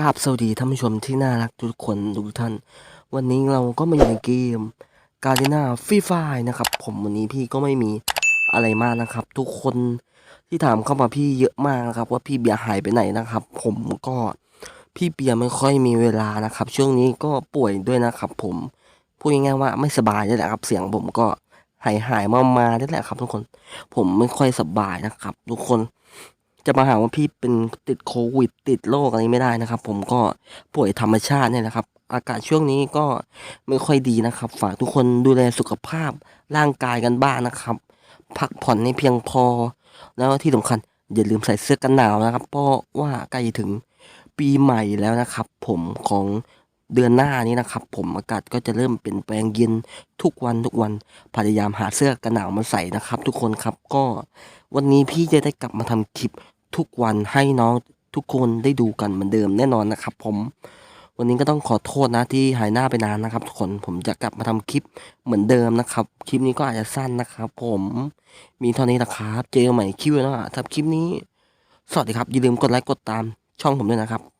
กราบสวัสดีท่านผู้ชมที่น่ารักทุกคนทุกท่าน วันนี้เราก็มาอยู่ในเกมกา r ิน่าฟรีไฟนะครับ ผมวันนี้พี่ก็ไม่มีอะไรมากนะครับ ทุกคนที่ถามเข้ามาพี่เยอะมากนะครับ ว่าพี่เบียร์หายไปไหนนะครับ ผมก็พี่เบียร์ไม่ค่อยมีเวลานะครับ ช่วงนี้ก็ป่วยด้วยนะครับ ผมพูดง่ายๆว่าไม่สบายนี่แหละครับ เสียงผมก็หายหายมามาๆนี่แหละครับ ทุกคนผมไม่ค่อยสบายนะครับ ทุกคน จะมาหาว่าพี่เป็นติดโควิด ติดโรคอะไรไม่ได้นะครับ ผมก็ป่วยธรรมชาติเนี่ยแหละครับ อากาศช่วงนี้ก็ไม่ค่อยดีนะครับ ฝากทุกคนดูแลสุขภาพร่างกายกันบ้างนะครับ พักผ่อนให้เพียงพอ แล้วที่สำคัญอย่าลืมใส่เสื้อกันหนาวนะครับ เพราะว่าใกล้ถึงปีใหม่แล้วนะครับ ผมของเดือนหน้านี้นะครับ ผมอากาศก็จะเริ่มเปลี่ยนแปลงเย็นทุกวันทุกวันพยายามหาเสื้อกันหนาวมาใส่นะครับ ทุกคนครับก็วันนี้พี่จะได้กลับมาทำคลิป ทุกวันให้น้องทุกคนได้ดูกันเหมือนเดิมแน่นอนนะครับ ผมวันนี้ก็ต้องขอโทษนะที่หายหน้าไปนานนะครับทุกคนผมจะกลับมาทำคลิปเหมือนเดิมนะครับ คลิปนี้ก็อาจจะสั้นนะครับ ผมมีเท่านี้นะครับ เจอกันใหม่คลิปหน้าถ้าคลิปนี้ สวัสดีครับอย่าลืมกดไลค์กดตามช่องผมด้วยนะครับ